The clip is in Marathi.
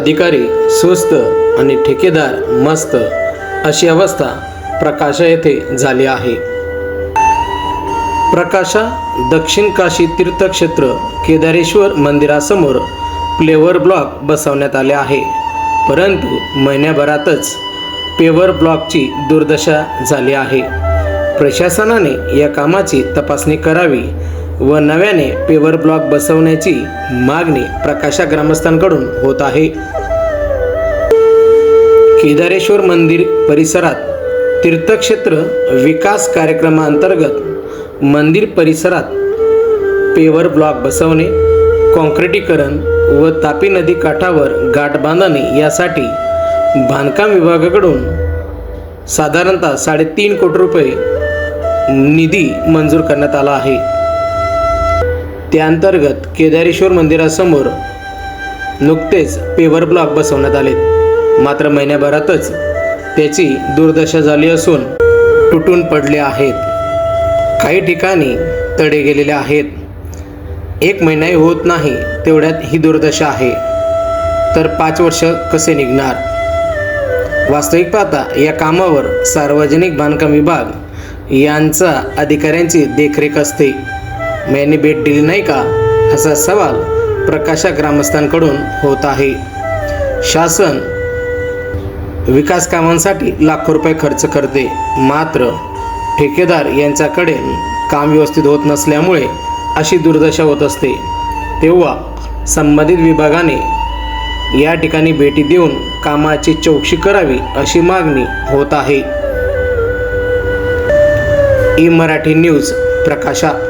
अधिकारी स्वस्त आणि ठेकेदार मस्त अशी अवस्था प्रकाशा येथे झाली आहे. प्रकाशा दक्षिण काशी तीर्थक्षेत्र केदारेश्वर मंदिरासमोर प्लेवर ब्लॉक बसवण्यात आले आहे. परंतु महिन्याभरातच पेवर ब्लॉकची दुर्दशा झाली आहे. प्रशासनाने या कामाची तपासणी करावी व नव्याने पेवर ब्लॉक बसवण्याची मागणी प्रकाशा ग्रामस्थांकडून होत आहे. केदारेश्वर मंदिर परिसरात तीर्थक्षेत्र विकास कार्यक्रमाअंतर्गत मंदिर परिसरात पेवर ब्लॉक बसवणे कॉन्क्रिटीकरण व तापी नदी काठावर गाठ बांधणे यासाठी बांधकाम विभागाकडून साधारणतः साडेतीन कोटी रुपये निधी मंजूर करण्यात आला आहे. त्याअंतर्गत केदारेश्वर मंदिरासमोर नुकतेच पेवर ब्लॉक बसवण्यात आले मात्र महिन्याभरातच त्याची दुर्दशा झाली असून तुटून पडले आहेत. काही ठिकाणी तडे गेलेले आहेत. एक महिनाही होत नाही तेवढ्यात ही दुर्दशा आहे. तर पाच वर्ष कसे निघणार? वास्तविक पाहता या कामावर सार्वजनिक बांधकाम विभाग यांचा अधिकाऱ्यांची देखरेख असते. मग यांनी भेट दिली नाही का? असा सवाल प्रकाशा ग्रामस्थांकडून होत आहे. शासन विकास कामांसाठी लाखो रुपये खर्च करते. मात्र ठेकेदार यांच्याकडे काम व्यवस्थित होत नसल्यामुळे अशी दुर्दशा होत असते. तेव्हा संबंधित विभागाने या ठिकाणी भेटी देऊन कामाची चौकशी करावी अशी मागणी होत आहे. ई मराठी न्यूज प्रकाशा.